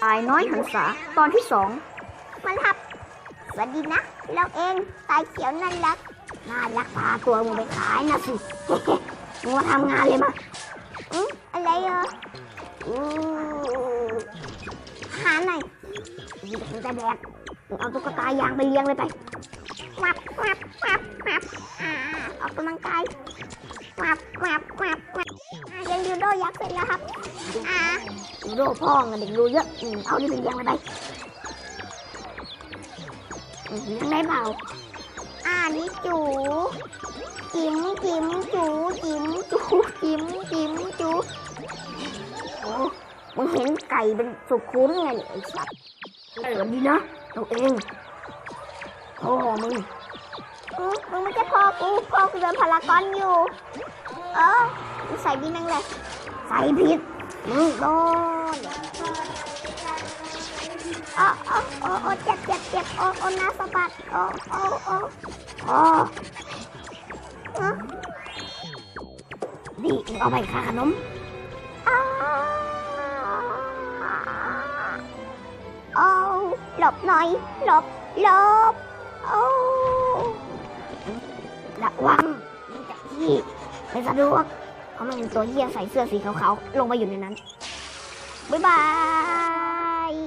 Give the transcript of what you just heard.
ตายน้อยหันษาตอนที่สองมันทับสวัสดีนะเราเองตายเขียวนั่นรักน่ารักพาตัวมึงไปขายนะสิมึงมาทำงานเลยมาอืมอะไรเอออือหาหน่อยมึงจะแต่แบกมึงเอาตุ๊กตายางไปเลี้ยงเลยไปวับวับวับวับอ่าออกกำลังกายวับวับวับวับอ่าเรียนยูโดยักษ์เสร็จแล้วครับอ่าดู โดพ่อเงินเด็กดูเยอะอืมเอาที่ไปเลี้ยงเลยไปอืมเลี้ยงได้เปล่าอ่านี่จูจิ๋มจิ๋มจูจิ๋มจูจิ๋มจิ๋มจูโอ้มึงเห็นไก่เป็นสุกคุ้นไงเนี่ยไอ้สัตว์เออดีนะตัวเองพ่อมึงอืมมึงไม่ใช่พ่อกูพ่อกูเดินพารากอนอยู่ เออมึงใส่ดีนังเลยใส่ผิด มึงโดนอ๋ออ๋ออ๋ออ๋อเจ็บเจ็บเจ็บโอ้โอ้น้าสะบัดโอ้โอ้โอ้พ่อเอ้อนี่เอาไปค่าขนมอ้าโอ้หลบหน่อยหลบหลบโอ้ระวังมึงจะขี้ไม่สะดวก เพราะมันเป็นตัวเหี้ยใส่เสื้อสีขาวๆลงไปอยู่ในนั้นบ๊ายบาย